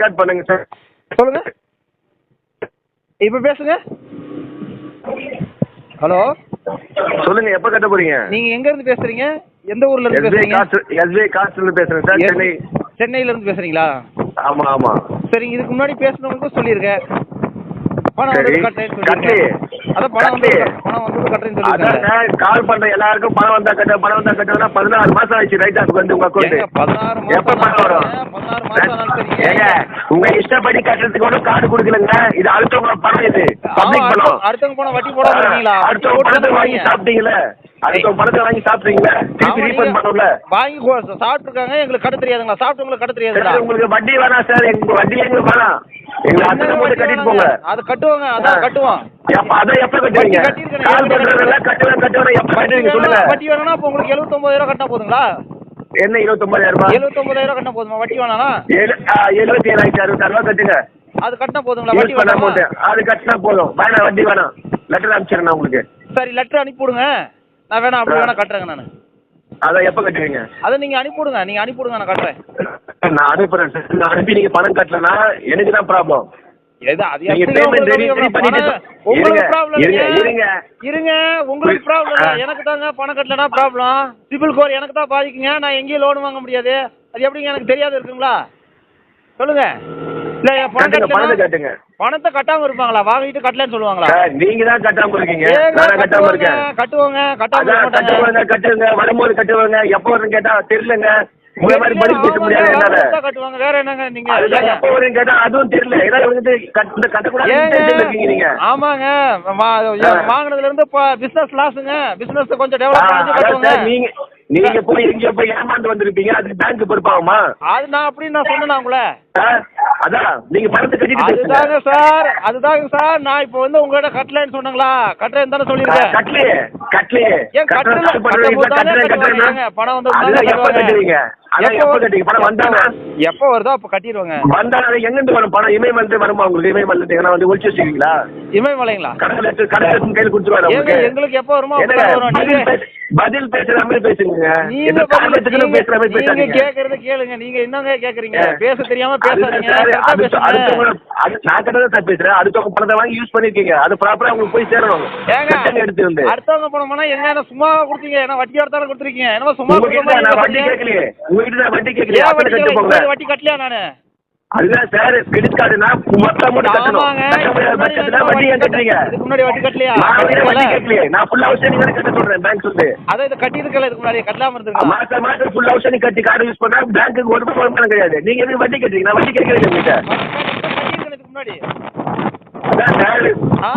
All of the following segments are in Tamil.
ரெக்கார்ட் பண்ணுங்க சார் சொல்லுங்க. இப்போ பேசுங்க. ஹலோ. சொல்லுங்க எப்ப கட்ட போறீங்க? நீங்க எங்க இருந்து பேசுறீங்க? எந்த ஊர்ல இருந்து பேசுறீங்க? எஸ்பிஐ காசுல பேசுறேன் சார் சென்னை. சென்னையில இருந்து பேசுறீங்களா? ஆமா ஆமா. சரிங்க இதுக்கு முன்னாடி பேசுனவங்களுக்கும் சொல்லியிருக்கேன் பணம் கட்டு. சொல்லியிருக்கேன் அதான் பணம் வந்து கட்டு. பணம் வந்து கட்டுறேன்னு அதான் சொல்லியிருக்காங்க. சார் கால் பண்ற எல்லாருக்கும் பணம் வந்தா கட்ட பணம் வந்தா கட்டுனா பதினாறு மாசம் ஆயிடுச்சு ரைட் வந்து உங்க ஏங்க, அக்கௌண்ட் பதினாறு எப்ப மாசம் பணம் வரும்? ஆனாலும் பதினாறு மாசம் ஆனாலும் சரிங்க. ஏங்க? உங்க இஷ்டப்படி கட்டுறதுக்கு ஒன்றும் கார்டு கொடுக்கலங்க. இது அடுத்தவங்க பணம் இது. பப்ளிக் பணம். அடுத்தவங்க வட்டி போடாம இருக்கீங்களா அடுத்தவங்க பணத்தை வாங்கி சாப்பிட்டீங்களே? அடுத்தவங்க பணத்தை வாங்கி சாப்பிட்டீங்களே? திருப்பி ரீஃபண்ட் வாங்கி சாப்பிட்டுருக்காங்க எங்களுக்கு கட்ட தெரியாதுங்களா? சாப்பிட்டவங்களுக்கு கட்ட தெரியாதுங்களா? உங்களுக்கு வட்டி வேணாம் சார். எங்க வட்டி எங்களுக்கு வேணாம். எங்களுக்கு அத்தனை மூட்டை கட்டிட்டு போங்க? அது கட்டுவாங்க அதான் கட்டுவோம் எப்ப அதை எப்ப கட்டுவீங்க? வட்டி கட்டியிருக்கேன். கால் பண்றதுல கட்டுவேன் கட்டுவேன் எப்ப வட்டி கட்டுவீங்க சொல்லுங்க. வேணும்னா- வட்டி வேணும்னா அப்போ உங்களுக்கு எழுபத்தொம்பதாயிரம் கட்டினா போதுங்களா? என்ன இருபத்தொன்பதாயிரம் ரூபாய் எழுபத்தொம்பதாயிரம் கட்டினா போதுமா? வட்டி வேணானா எழுபத்தி ஏழாயிரத்தி அறுபத்தாறு ரூபாய் கட்டுங்க. அது கட்டினா போதுங்களா? வட்டி வேணாமா? அமௌண்ட் அது கட்டினா போதும். வேணாம் வட்டி வேணாம். லெட்டர் அனுப்பிச்சிடுறேன் உங்களுக்கு. சரி லெட்டர் அனுப்பிவிடுங்க. நான் வேணா அப்படி வேணா கட்டுறேங்க நான். அதை எப்ப கட்டுவீங்க? அதை நீங்க அனுப்பிவிடுங்க நீங்க அனுப்பிவிடுங்க நான் கட்டுறேன். நான் அனுப்புறேன் சார் நான் அனுப்பி நீங்க பணம் கட்டலனா எனக்கு தான் ப்ராப்ளம் எது அது உங்களுக்கு ப்ராப்ளம் இருங்க, இருங்க. உங்களுக்கு ப்ராப்ளம் எனக்கு தாங்க பணம் கட்டலனா ப்ராப்ளம் சிபில் ஸ்கோர் எனக்கு தான் பாதிக்குங்க. நான் எங்கேயும் லோன் வாங்க முடியாது. அது எப்படிங்க எனக்கு தெரியாது இருக்குங்களா? சொல்லுங்க. இல்ல பணம் கட்டுங்க பணத்தை கட்டுங்க. கட்டாம இருப்பாங்களா? வாங்கிட்டு கட்டலன்னு சொல்லுவாங்களா? நீங்க தான் கட்டாம இருக்கீங்க. நான் கட்டாம இருக்கேன். கட்டுவாங்க கட்டாம கட்டுவாங்க கட்டுவாங்க வரும்போது கட்டுவாங்க. எப்போ வரும்னு கேட்டா தெரியலங்க. உங்களை மாதிரி பதில் பேச முடியாது என்னால. ஆமாங்க, கட்டுவாங்க. வேற என்னங்க நீங்க? எப்போ வரும்னு கேட்டா அதுவும் தெரியல. ஏதாவது வந்து கட்டக்கூடாது நீங்க. ஆமாங்க. வாங்குனதுல இருந்து பிசினஸ் லாஸுங்க பிசினஸ் கொஞ்சம் டெவலப் பண்ணி கட்டுவாங்க. நீங்க நீங்க போய் எங்க போய் ஏமாந்து வந்திருப்பீங்க. அதுக்கு பேங்க் பொறுப்பாகுமா? அது நான் அப்படின்னு நான் சொன்னேன் உங்களை? அதான் நீங்க பணத்தை கட்டிட்டு அதுதாங்க பேசுங்க. சார் அதுதாங்க சார் நான் இப்போ வந்து உங்ககிட்ட கட்டலன்னு சொன்னங்களா? கட்டுறேன்னு தானே ஏன் கட்டல பணம் வந்து எப்ப கட்டுவீங்க? வருதோ அப்போ கட்டிடுவாங்க. வந்தா அது எங்கிருந்து வரும்? பணம் இமயமலத்து வருமா உங்களுக்கு? இமயமலத்து வந்து ஒழிச்சு வச்சுக்கீங்களா இமயமலைங்களா கடவுள் கடவுள் கையில் எங்களுக்கு எப்போ வருமோ பதில் பேசுற மாதிரி பேசுங்க நீங்க பேசுற மாதிரி கேக்குறத கேளுங்க. நீங்க என்னங்க கேக்குறீங்க. பேச தெரியாம அடுத்தவங்க- தான் பணத்தை வாங்கி யூஸ் பண்ணிருக்கீங்க. அது ப்ராப்பரா உங்களுக்கு போய் சேரணும். எடுத்து வந்து அடுத்தவங்க பணம்னா எங்க என்ன சும்மா கொடுத்தீங்க? என்ன வட்டி எடுத்தாலும் கொடுத்துருக்கீங்க? என்ன சும்மா வட்டி. கேட்கலையே. உங்ககிட்ட வட்டி கேட்கலையே. வட்டி கட்டலையா நானு? அதுதான் சார் கிரெடிட் கார்டுனா மொத்த அமௌண்ட் கட்டணும். கட்ட பட்சத்துல வட்டி ஏன் கட்டுறீங்க. முன்னாடி வட்டி கட்டலையா? வட்டி கட்டல. கேட்கலையே நான் ஃபுல் ஹவுஸ் தானே கட்ட சொல்றேன் பேங்க் சொல்லி அதான் இது கட்டி இருக்கல இதுக்கு முன்னாடி கட்டலாம இருந்துருக்கா மாசம் மாசம் ஃபுல் ஹவுஸ் கட்டி கார்டு யூஸ் பண்ணா பேங்க்குக்கு ஒரு ரூபாய் கிடையாது. நீங்க எதுக்கு வட்டி கட்டுறீங்க? நான் வட்டி கேட்கறேன் உங்ககிட்ட. இதுக்கு முன்னாடி.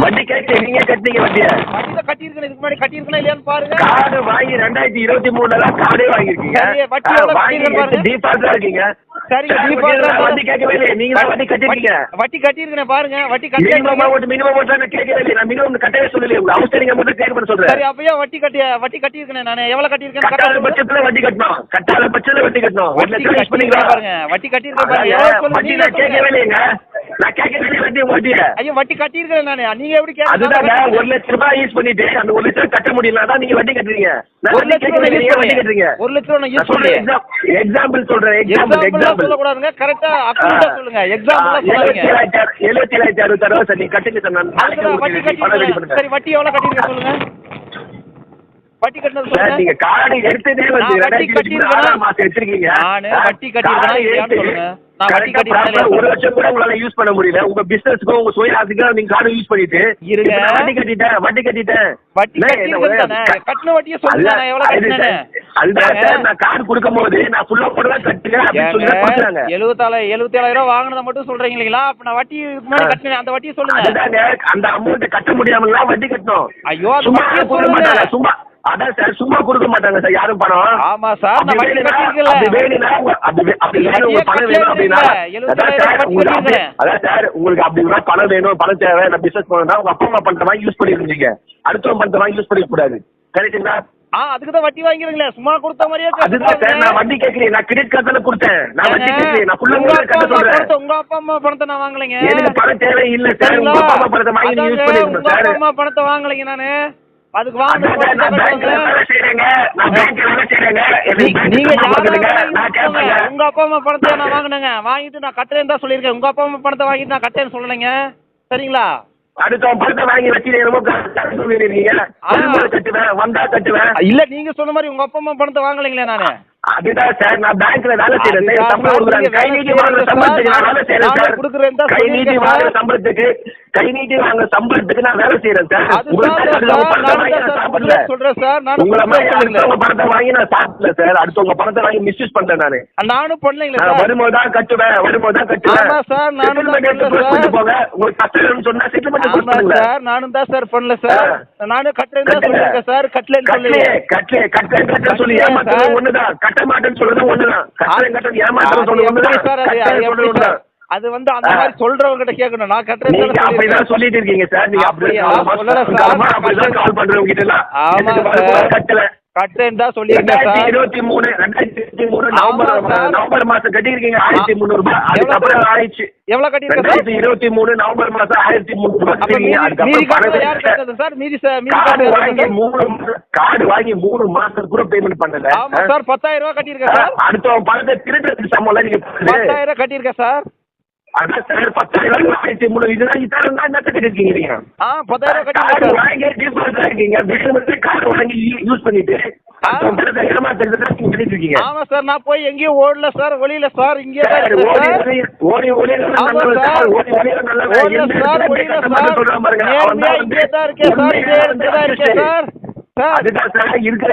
வட்டி கேட்க நீங்க கட்டுறீங்க வட்டியை. வட்டியில கட்டியிருக்கேன் இதுக்கு முன்னாடி இல்லையான்னு பாருங்க. கார்டு வாங்கி ரெண்டாயிரத்தி இருபத்தி மூணுல கார்டே வாங்கிருக்கீங்க வட்டி எவ்வளவு பாருங்க. டிஃபால்ட்டா இருக்கீங்க. வட்டி கேட்கவே இல்லையே. நீங்க வட்டி கட்டிருக்கீங்க வட்டி கட்டியிருக்கேன் பாருங்க. வட்டி கட்டி மினிமம் அமௌண்ட் நான் கேட்கவே இல்லையே. நான் மினிமம் கட்டவே சொல்லலையே. உங்க அவசரிங்க மட்டும் கேட்க பண்ண சொல்றேன். சரி அப்பயே வட்டி கட்டி வட்டி கட்டியிருக்கேன் நான். எவ்வளவு கட்டியிருக்கேன் கட்டாத பட்சத்துல வட்டி கட்டணும். கட்டாத பட்சத்துல வட்டி கட்டணும். ஒரு லட்சம் யூஸ் பண்ணீங்களா பாருங்க. வட்டி கட்டியிருக்கேன் பாருங்க. எவ்வளவு வட்டி நான் கேட்கவே நான் கேட்கவே வட்டி வட்டியை ஐயோ வட்டி கட்டியிருக்கேன் நானு. நீங்க எப்படி கேட்க ஒரு லட்சம் ரூபாய் யூஸ் பண்ணிட்டு அந்த ஒரு லட்சம் கட்ட முடியல தான் நீங்க வட்டி கட்டுறீங்க. ஒரு லட்சம் ரூபாய் யூஸ் கட்டுறீங்க. ஒரு லட்சம் ரூபாய் நான் யூஸ் எக்ஸாம் எக்ஸாம்பிள் சொல்றேன். எக்ஸாம்பிள் எக்ஸாம்பிள் சொல்லக்கூடாதுங்க. கரெக்டா அக்யூரேட்டா சொல்லுங்க. எக்ஸாம்பிள் அறுபத்தி ரூபா சார் நீங்க கட்டுங்க சார் நான் சரி வட்டி எவ்வளவு கட்டியிருக்கேன் சொல்லுங்க. வட்டி சொல்லுங்க. நீங்க கார்டு எடுத்ததே வந்து வட்டி மாசம் எடுத்திருக்கீங்க நானு வட்டி எடுத்து சொல்லுங்க. நான் வட்டி ஒரு வருஷம் கூட உங்களால யூஸ் பண்ண முடியல. உங்க பிசினஸ்க்கும் உங்க சுய ஆசைக்கும் நீங்க கார்டு யூஸ் பண்ணிட்டு இருங்க. வட்டி கட்டிட்டேன் வட்டி கட்டிட்டேன். வட்டி கட்டின வட்டியை சொல்லுங்க நான் எவ்வளவு சார் நான் கார்டு கொடுக்கும் போது நான் ஃபுல்லா போட்டு கொடுக்குறாங்க எழுபத்தால எழுபத்தேழாயிரம் ரூபாய் வாங்கினதை மட்டும் சொல்றீங்க இல்லைங்களா? அப்ப நான் வட்டி முன்னாடி. கட்டினேன். அந்த வட்டியை சொல்லுங்க. அந்த அமௌண்ட் கட்ட முடியாமலாம் வட்டி கட்டணும். ஐயோ சும்மா சொல்லுங்க. சும்மா அதான் சார் சும்மா கொடுக்க மாட்டாங்க சார் யாரும் பணம். ஆமா சார் வட்டி வேணும்னா கட்டியிருக்கல அப்படி வேணும்னா உங்க- அப்படி வே- அப்படி வேணும் உங்களுக்கு பணம் வேணும் அப்படின்னா அதான் சார் உங்களுக்கு அப்படி பணம் வேணும் பணம் தேவை நான் பிசினஸ் பண்ணா உங்க அப்பா அம்மா பணத்தை வாங்கி யூஸ் பண்ணிருந்தீங்க அடுத்தவங்க வாங்கி யூஸ் பண்ணிக்க கூடாது. கரெக்டுங்களா ஆ அதுக்கு தான் வட்டி வாங்கிருங்களே சும்மா கொடுத்த மாதிரியே அதுதான் சார் நான் வட்டி கேட்கறேன் நான் கிரெடிட் கார்டு தானே கொடுத்தேன். நான் வட்டி கேட்கறேன் நான் ஃபுல்லா உங்களுக்கு கட்ட சொல்றேன். உங்க அப்பா அம்மா பணத்தை நான் வாங்கலைங்க. எனக்கு பணம் தேவை இல்ல சார் உங்க சரிங்களா? அப்பா அம்மா பணத்தை வாங்கி யூஸ் அதாங்க, பண்ணிருக்கணும் உங்க சார் அப்பா அம்மா பணத்தை வாங்கலைங்க நானு. அதுக்கு வாங்க. உங்க அப்பா அம்மா பணத்தை நான் வாங்கினேங்க. வாங்கிட்டு நான் கட்டுறேன்னு தான் சொல்லியிருக்கேன். உங்க அப்பா அம்மா பணத்தை வாங்கிட்டு நான் கட்டேன்னு சொல்லலைங்க. சரிங்களா. இல்ல நீங்க சொன்ன மாதிரி உங்க அப்பா அம்மா பணத்தை வாங்கலைங்களே நானு. அதுதான் சார் நான் பேங்க்ல வேலை செய்யறேன் சம்பளம் கை நீட்டி வாங்குற சம்பளத்துக்கு நான். வேலை செய்யறேன் சார். கை நீட்டி வாங்குற. சம்பளத்துக்கு கை நீட்டி வாங்குற சம்பளத்துக்கு நான் வேலை செய்யறேன் சார். சொல்றேன் சார், உங்களை. அடுத்தவங்க பணத்தை வாங்கி நான் சாப்பிடல சார். அடுத்தவங்க பணத்தை வாங்கி மிஸ்யூஸ் பண்றேன் நானு. நானும் சார். வரும்போது தான் கட்டுவேன் வரும்போது தான் கட்டுவேன். சார், நானும் பண்ணல. போங்க. உங்களுக்கு கட்டலன்னு சொன்னா செட்டில்மெண்ட் சார் நானும் தான் சார் பண்ணல சார். நானும் கட்டுறேன்னு தான் சொல்லியிருக்கேன் சார். கட்டலன்னு சொல்லி கட்டலே கட்டலே சொல்லி சார். ஒண்ணுதான். கட்ட மாட்டேன்னு சொல்றது ஒண்ணுதான் கட்டலே கட்டல ஏமாத்துறது அது சொல்றது வந்து அந்த. மாதிரி சொல்றவங்க கிட்ட கேட்கணும் நான் கட்டுறேன்னு நீங்க தானே அப்படிதான். சொல்லிட்டு இருக்கீங்க சார் நீங்க அப்படி அப்படியா? சொல்லல சார். அப்படிதான் கால் பண்றவங்க கிட்ட எல்லாம் ஆமா. கட்டல கட்டுறேன்னு தான் சொல்லியிருக்கேன் சார். இருபத்தி மூணு ரெண்டாயிரத்தி இருபத்தி மூணு நவம்பர். நவம்பர் மாசம் கட்டியிருக்கீங்க ஆயிரத்தி முந்நூறு ரூபாய். அதுக்கப்புறம்? ஆயிடுச்சு. எவ்வளவு கட்டியிருக்கேன் ரெண்டாயிரத்தி இருபத்தி மூணு நவம்பர் மாசம் ஆயிரத்தி முந்நூறு சார்? மீதி கார்டு வாங்கி? மூணு கார்டு வாங்கி மூணு மாசத்துக்கு கூட பேமெண்ட் பண்ணல. ஆமா சார் பத்தாயிரம் ரூபாய் கட்டியிருக்கேன் சார். அடுத்தவன் பணத்தை திருடுறதுக்கு சம்பளம் நீங்க. பத்தாயிரம் கட்டியிருக்கேன் சார். ஆமா சார் நான் போய் எங்கேயும் ஓடல சார் ஒளியில சார் இங்கே சார், ஓடி சார். நேர்மையா இங்கே தான் இருக்கேன் சார் இதே உண்மையான இடத்துல தான் இருக்கேன் சார். சார் இருக்க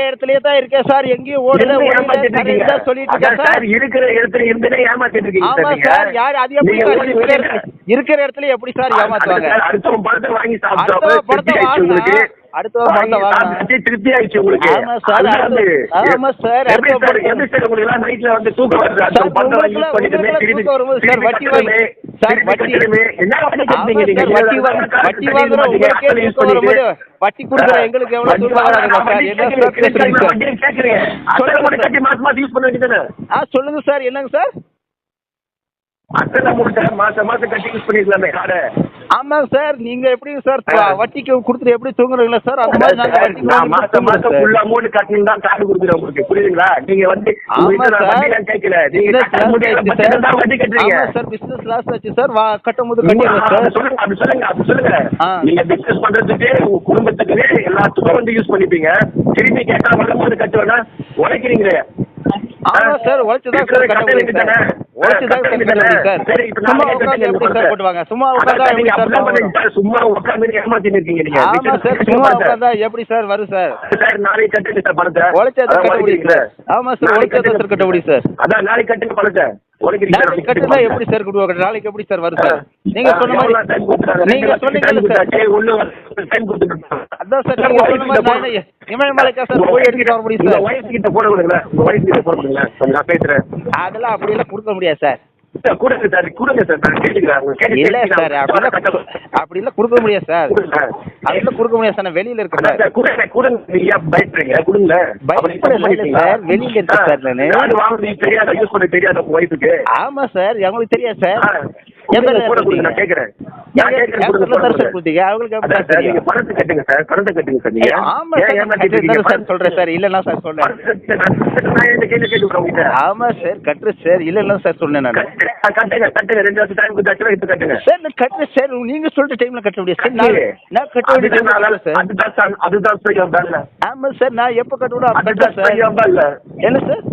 இடத்துலயே தான் இருக்கேன் சார். எங்கேயும் ஓடல சொல்லிட்டு இருக்கேன் சார் இருக்கிற இடத்துல இருந்துனே ஏமாத்திட்டு இருக்கீங்க ஆமா. சார் யார் அது எப்படி சார்? இருக்கிற இடத்துல- எப்படி சார் ஏமாத்துவாங்க? சார், அடுத்தவன் பணத்தை வாங்கி அடுத்தவன் சாப்பிட்டா பணத்தை திருப்தி ஆயிடுச்சு வாங்கினா, உங்களுக்கு. அடுத்தவன் பணத்தை வாங்கி வாங்கினா. சாப்பிட்டு திருப்தி ஆயிடுச்சு உங்களுக்கு. ஆமா சார், அதுதான் அது. அடுத்த- ஆமா சார், எப்படி அடுத்த சார் பணத்தை- எப்படி சார் உங்களுக்கு எல்லாம் நைட்ல வந்து தூக்கம் வருது? அடுத்தவன் பணத்தை வாங்கி பண்ணிட்டு திருப்பி சார், வட்டி வாங்கி- சார், வட்டி- வட்டி வாங்குற உங்களுக்கே தூக்கம். வரும்போது வட்டி கொடுக்குற எங்களுக்கு எவ்வளவு தூக்கம் வராதுங்க சார் என்ன சார் பேசுறீங்க சொல்லுங்க சார். என்னங்க சார்? அத்தனை மூட்டை மாசம் மாசம் கட்டி யூஸ் பண்ணிருக்கலாமே கார்டை ஆமாங்க சார் நீங்க எப்படி சார் வட்டிக்கு கொடுத்துட்டு எப்படி தூங்குறீங்களா சார் அந்த மாதிரி நாங்க மாசம் full amount கட்டணும் தான் கார்டு கொடுக்குறேன் உங்களுக்கு. புரியுதுங்களா? நீங்க வந்து நான் கேட்கல. நீங்க வட்டி கட்டுறீங்க. சார் business loss ஆச்சு சார். வா கட்டும் போது நீங்க கட்டிடுறோம் சார். சொல்லுங்க அப்படி சொல்லுங்க அப்படி சொல்லுங்க. நீங்க பிசினஸ் பண்றதுக்கு உங்க குடும்பத்துக்கு எல்லாத்துக்கும் வந்து யூஸ் பண்ணிப்பீங்க. திருப்பி கேட்டா வரும்போது கட்டுவேன்னா உழைக்கிறீங்களே. ஆமா சார் உழைச்சு தான் சார் கட்ட முடியும் சார் உழைச்சு தான்? சார் கட்ட முடியும் சார் சரி, சும்மா உட்காந்து எப்படி சார். போட்டுவாங்க? சும்மா உட்காந்தா சார், எப்படி சார் சார். சும்மா உட்கார்ந்து ஏமாத்தின்னு இருக்கீங்க நீங்க. ஆமா சார் சும்மா. உட்காந்தா எப்படி சார் வரும் சார்? சார் நாளைக்கு கட்டுங்க சார் பணத்தை. உழைச்சா தான் கட்ட முடியும். சார். ஆமா சார் உழைச்சா தான் சார் கட்ட முடியும் சார். அதான் நாளைக்கு கட்டுங்க பணத்தை. எப்படி சார் கொடுவாங்க நாளைக்கு எப்படி சார் வரும் சார்? நீங்க சொன்ன மாதிரி நீங்க சொன்னீங்கல்ல சார். அதான் சார் நீங்க சொன்ன மாதிரி இமயமலைக்கா சார் போய் எடுத்துட்டு வர முடியும் சார். வயசு கிட்ட போட விடுங்களேன். உங்க வயசு கிட்ட போட விடுங்களேன். கொஞ்சம் நான் பேசுறேன். அதெல்லாம் அப்படியெல்லாம் கொடுக்க முடியாது சார், கொடுங்க சார் கொடுங்க சார் இல்ல சார் அப்படிலாம் அப்படிலாம் கொடுக்க முடியாது சார். அதெல்லாம் கொடுக்க முடியாது சார் நான் வெளியில இருக்கேன் சார் கொடுங்க கொடுங்க பயப்படுறீங்க? கொடுங்க. சார், வெளியில இருக்கேன் சார் நானு. தெரியாத? யூஸ் பண்ண தெரியாத? உங்க ஆமா சார் உங்களுக்கு தெரியாது சார். ஆமா சார்? கட்டுறேன் சார். சொல்றேன் சார். சொன்னேன் நான் கட்டுறேன் சார் நீங்க சொல்ற டைம்ல கட்ட முடியாது. சார் நான் நான் கட்ட வேண்டிய அதுதான் சார் அதுதான் ஆமா சார் நான் எப்போ வேலை என்ன சார்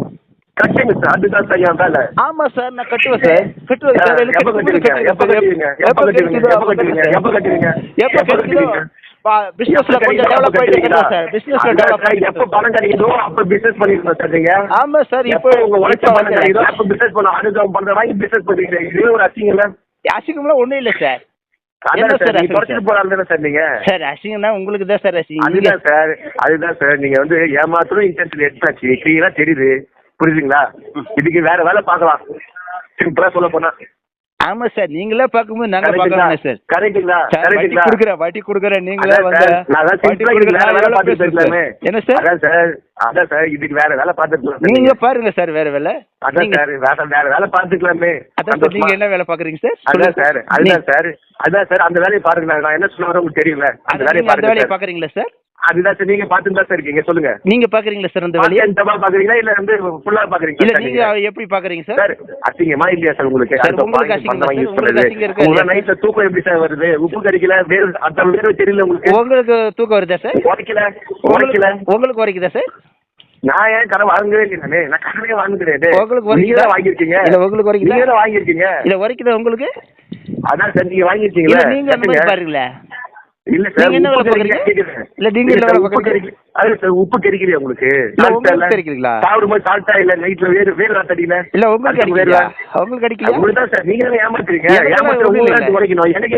கட்டுங்க சார் அதுதான் சார் என் வேலை ஆமா சார் நான் கட்டுவேன் சார் கட்டுவேன் சார் எப்ப கட்டுவீங்க? எப்ப கட்டுவீங்க? எப்ப கட்டுவீங்க? எப்ப கட்டுவீங்க? எப்ப கட்டுவீங்க? எப்போ எப்ப கிடைக்குதோ கட்டுவீங்க? பிசினஸ்ல கொஞ்சம் டெவலப் ஆயிட்டு இருக்கேன் சார் பிசினஸ்ல டெவலப் சார், எப்ப பணம் கிடைக்குதோ அப்ப business பண்ணிருக்கணும் சார் நீங்க. ஆமா சார் இப்போ உங்க உழைச்ச பணம் கிடைக்குதோ அப்ப business பண்ணணும். அடுத்தவன் பண்ற மாதிரி business பண்றீங்க. இதே ஒரு அசிங்கம் இல்ல? அசிங்கம்லாம் ஒண்ணும் இல்ல சார் உங்களுக்கு தான் சார் அதுதான் சார் நீங்க வந்து ஏமாத்தணும் இன்டென்ஷன் எடுத்தாச்சு கிளியரா தெரியுது புரியுதுங்களா? இதுக்கு வேற வேலை பார்க்கலாம். சிம்பிளா சொல்ல போனா. ஆமா சார் நீங்களே பார்க்கும்போது நாங்க பார்க்கணும் சார். கரெக்டுங்களா சார் வட்டி கொடுக்குறேன் வட்டி கொடுக்குறேன் நீங்களே அதான் வந்து நான் அதான் கொடுக்குறேன் வேற வேலை. சார்? என்ன சார்? அதான் சார் அதான் சார் இதுக்கு வேற வேலை பார்த்துட்டு நீங்க பாருங்க சார் வேற வேலை. அதான் சார் வேற வேற வேலை பார்த்துக்கலாமே. அதான் சார் நீங்க என்ன வேலை பாக்குறீங்க சார்? அதான் சார். அதுதான் சார் அதான் சார் அந்த வேலையை பாருங்க நான் என்ன சொல்ல வரேன் உங்களுக்கு தெரியல. அந்த வேலையை பாருங்க வேலையை. பாக்குறீங்களா சார்? அதுதான் சார் நீங்க பார்த்துட்டு தான் சார் இருக்கீங்க. சொல்லுங்க. நீங்க பாக்குறீங்களா சார் அந்த வேலையை பாக்கியமா பாக்குறீங்களா இல்ல வந்து ஃபுல்லா இல்ல பாக்குறீங்களா நீங்க எப்படி பாக்குறீங்க சார்? சார் அசிங்கமா இல்லையா சார் உங்களுக்கு? சார், உங்களுக்கு அசிங்கமா? யூஸ் உங்களுக்கு பண்றது அசிங்கம் இருக்கா? உங்க இல்லையா? நைட்ல தூக்கம் எப்படி சார் வருது? உப்பு கறிக்கல வேறு அந்த வேறு தெரியல உங்களுக்கு? உங்களுக்கு தூக்கம் வருதா சார்? உரைக்கல உரைக்கல. உங்களுக்கு உங்களுக்கு வரைக்குதா சார்? நான் ஏன் கடை வாங்கவே இல்லை நானே? கடனே வாங்க கிடையாது உங்களுக்கு நீங்க? தான் வாங்கியிருக்கீங்க. இல்ல, உங்களுக்கு வரைக்குதா? நீங்க தான் வாங்கியிருக்கீங்க. இல்ல வரைக்குதா உங்களுக்கு? அதான் சார் நீங்க இல்ல வாங்கியிருக்கீங்களா நீங்க அந்த மாதிரி இல்ல சார். இல்ல, நீங்க என்ன வேலை உப்பு கறிக்கலையா உங்களுக்கு? சாப்பிடும்போது சாப்பிட்டா இல்ல நைட்ல வேறு வேறு தடியில இல்ல உங்களுக்கு அடிக்கலையா உங்களுக்கு அடிக்கலையா உங்களுக்கு தான் சார். நீங்க ஏமாத்துறீங்க? எனக்கு தான் ஏமாத்துற ஒண்ணும் உங்களுக்கு இல்ல. உடைக்கணும். எனக்கு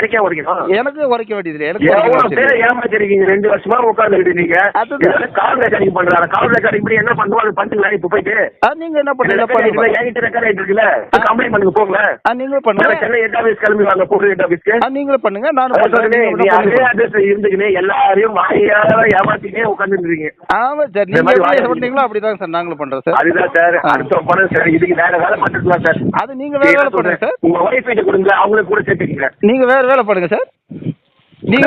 எனக்கே உடைக்கணும். எனக்கு உரைக்க வேண்டியது எனக்கு பேரை ஏமாத்திருக்கீங்க ரெண்டு வருஷமா உட்காந்துக்கிட்டு நீங்க. கால் ரெக்கார்டிங் பண்றாங்க கால் ரெக்கார்டிங் பண்ணி என்ன பண்ணுவாங்க பண்ணுங்களா இப்ப போயிட்டு. நீங்க என்ன பண்ணுங்க? பண்ணுங்க. என்கிட்ட ரெக்கார்ட் இருக்குல்ல? கம்ப்ளைண்ட் பண்ணுங்க போங்க நீங்களும் பண்ணுங்க. சென்னை ஹெட் ஆபீஸ் கிளம்பி வாங்க போகுது ஹெட் ஆபீஸ்க்கு நீங்களும் பண்ணுங்க. நானும் அதான் பண்றேன் சொல்றேனே, நீங்க நீ என்ன அதே. அட்ரஸ் இருந்துக்கினே எல்லாரையும் வாயால ஏமாத்தினே உட்காந்துருக்கீங்க ஆமா சார். நீங்க எப்படி சொன்னீங்களோ அப்படிதான் சார் நாங்களும் பண்றோம் சார். அதுதான் சார். அடுத்த பணம் சார். இதுக்கு வேற வேலை பார்த்துக்கலாம் சார். அது நீங்க வேற வேலை பண்ணுங்க சார். உங்க ஒய்ஃப் கிட்ட கொடுங்க. அவங்களுக்கு கூட சேர்த்துக்கீங்க. நீங்க வேற வேலை பண்ணுங்க சார். நீங்க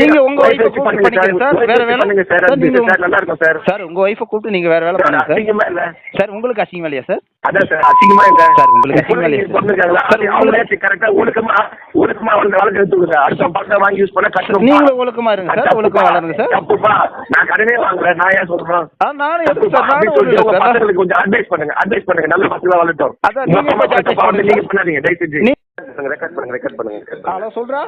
நீங்க உங்க நீங்க வச்சு கூப்பிட்டு பண்ணிக்கங்க சார். வேற வேலை சார். நீங்க நல்லா இருக்கும் சார். சார் உங்க ஒய்ஃபை கூப்பிட்டு நீங்க வேற வேலை பண்ணுங்க சார். அசிங்கமா இல்ல. சார் உங்களுக்கு அசிங்கம் இல்லையா சார்? அதான் சார் அசிங்கமா இல்ல. சார், உங்களுக்கு அசிங்கமா இல்லையா சார்? பொண்ணுங்களா சார், அவங்களே கரெக்டா ஒழுக்கமா ஒழுக்கமா அவங்க வளர்த்து எடுத்துக்கோங்க அடுத்த பக்கம் வாங்கி யூஸ் பண்ண நீங்களும் ஒழுக்கமா இருங்க சார். ஒழுக்கமா வளருங்க சார். தப்புப்பா. நான் கடனே வாங்கல. நான் ஏன் சொல்றேன்? எதுக்கு தப்புப்பா. Sir sir. பசங்களுக்கு கொஞ்சம் அட்வைஸ் பண்ணுங்க. அட்வைஸ் பண்ணுங்க. நல்ல பசங்களா வளர்த்தோம். அதான் நீங்க நீங்க பண்ணாதீங்க. தயவு செஞ்சு. நீ- ரெக்கார்ட் பண்ணுங்க ரெக்கார்ட் பண்ணுங்க ஹலோ சொல்றா?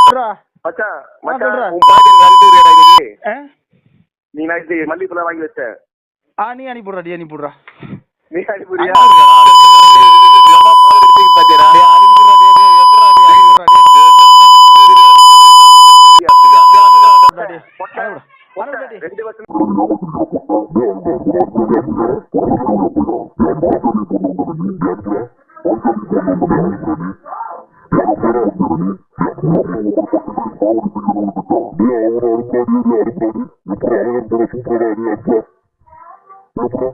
சொல்றா. மச்சான் மச்சான். உன் பாட்டி எனக்கு அனுப்பி விடுறியாடா இன்னைக்கு? நீ நான் இது மல்லிகைப்பூலாம் வாங்கி வச்ச. ஆ நீ அனுப்பிடுறா டி அனுப்பிடுறா நீ அனுப்பிடுறியா பாத்தியா டேய், அனுப்பிடுறா டேய், டேய்,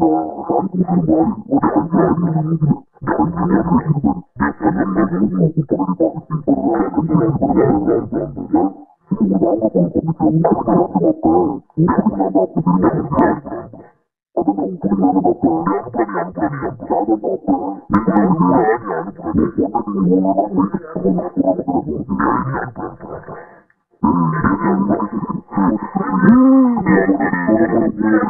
அனுப்பிடுறா டேய். அனுப்பிடுறா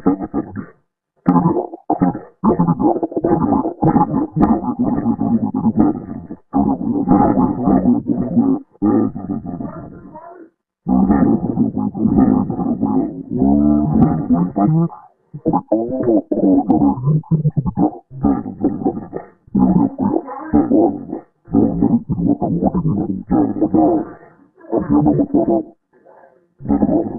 டேய்.